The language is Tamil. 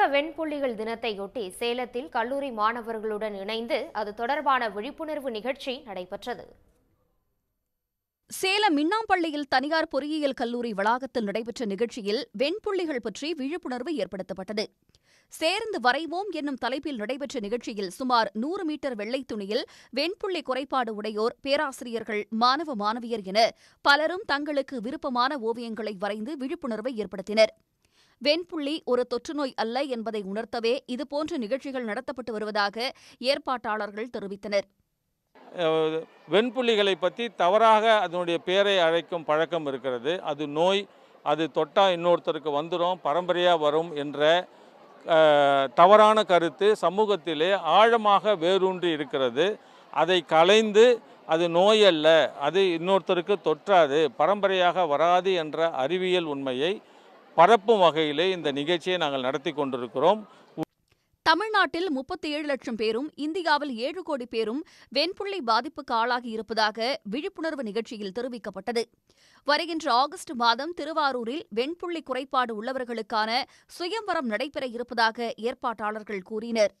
உலக வெண்புள்ளிகள் தினத்தையொட்டி சேலத்தில் கல்லூரி மாணவர்களுடன் இணைந்து அது தொடர்பான விழிப்புணர்வு நிகழ்ச்சி நடைபெற்றது. சேலம் மின்னாம்பள்ளியில் தனியார் பொறியியல் கல்லூரி வளாகத்தில் நடைபெற்ற நிகழ்ச்சியில் வெண்புள்ளிகள் பற்றி விழிப்புணர்வு ஏற்படுத்தப்பட்டது. சேர்ந்து வரைவோம் என்னும் தலைப்பில் நடைபெற்ற நிகழ்ச்சியில் சுமார் நூறு மீட்டர் வெள்ளை துணியில் வெண்புள்ளி குறைபாடு உடையோர் பேராசிரியர்கள் மாணவ மாணவியர் என பலரும் தங்களுக்கு விருப்பமான ஓவியங்களை வரைந்து விழிப்புணர்வை ஏற்படுத்தினர். வெண்புள்ளி ஒரு தொற்றுநோய் அல்ல என்பதை உணர்த்தவே இதுபோன்ற நிகழ்ச்சிகள் நடத்தப்பட்டு வருவதாக ஏற்பாட்டாளர்கள் தெரிவித்தனர். வெண்புள்ளிகளை பற்றி தவறாக அதனுடைய பெயரை அழைக்கும் பழக்கம் இருக்கிறது. அது நோய் அது தொட்டா இன்னொருத்தருக்கு வந்துடும் பரம்பரையாக வரும் என்ற தவறான கருத்து சமூகத்திலே ஆழமாக வேரூன்றி இருக்கிறது. அதை கலைந்து அது நோய் அல்ல அது இன்னொருத்தருக்கு தொற்றாது பரம்பரையாக வராது என்ற அறிவியல் உண்மையை பரப்பும் வகையிலே இந்த நிகழ்ச்சியை நாங்கள் நடத்தி கொண்டிருக்கிறோம். தமிழ்நாட்டில் முப்பத்தி ஏழு லட்சம் பேரும் இந்தியாவில் ஏழு கோடி பேரும் வெண்புள்ளி பாதிப்புக்கு ஆளாகி இருப்பதாக விழிப்புணர்வு நிகழ்ச்சியில் தெரிவிக்கப்பட்டது. வருகின்ற ஆகஸ்ட் மாதம் திருவாரூரில் வெண்புள்ளி குறைபாடு உள்ளவர்களுக்கான சுயம்வரம் நடைபெற இருப்பதாக ஏற்பாட்டாளர்கள் கூறினர்.